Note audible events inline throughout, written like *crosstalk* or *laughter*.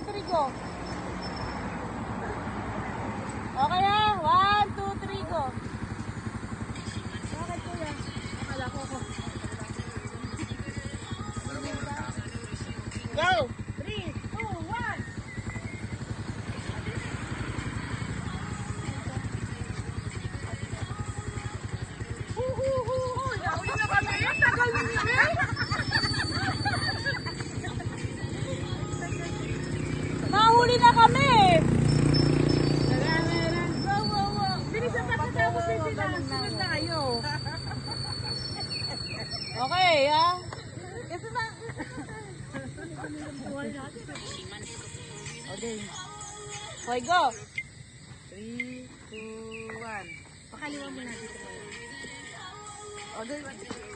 two, three, go. Okay ah. One, two, three, go. Bakit kuya? Akala ko ko. Go! Nahuli na kami! Go, go, go! Bilisan pa tapos sila. Sunod na kayo. *laughs* Okay, ah. Kasi ba? Okay. Okay, go! 3, 2, 1. Pakaliwa mo natin ito. Okay.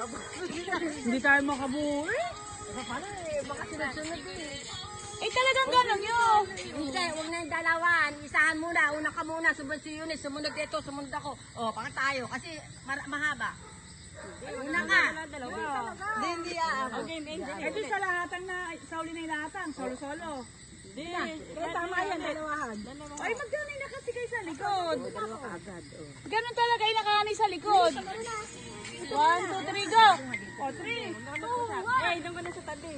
Hindi tayo makabuo eh. Paano eh, baka sunod-sunod eh. Eh talagang gano'n yun. Hindi, huwag na yung dalawan. Isahan muna. Una ka muna. Sumunod si Eunice. Sumunod ito. Sumunod ako. O, baka tayo. Kasi mahaba. Una ka. Hindi, hindi ah. Okay, hindi. Ito sa lahatan na, sa uli na yung lahatan, solo-solo. Hindi. Pero tama yan. Dalawahan. Ay, magkanay na kasi kayo sa likod. Ganun talaga yung nakahanay sa likod. One, two, three, go! O, three. Two, one. Eh, doon ka na sa tabi.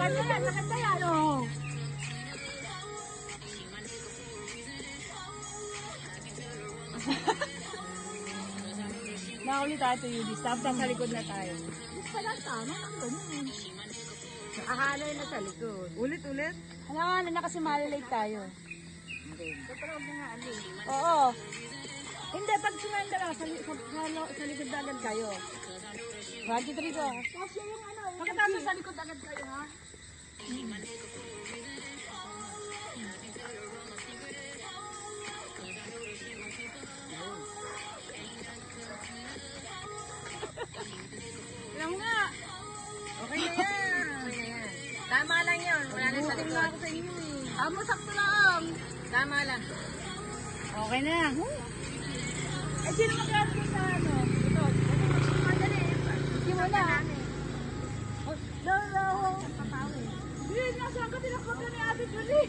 Kanya yan, nakita Nakuli tayo to Yudis. Tapos nasa likod na tayo. Pala tama, ang ganun. Nakahanay na sa likod. Ulit, ulit. Kailangan na kasi malilate tayo. Oo. Hindi, pag sumenda lang, sa, sa, sa, sa likod na agad kayo. One, two, three, go. Kasi yung ano, pagkatapos sa likod agad kayo, ha? Amo sakto lang. Tama lang. Okay na. Eh, sino mag-aaral ko sa ano? Ito. Madali. Hindi mo na. No, no. Hindi nga, saan ka tinakot na ni Ate Julie?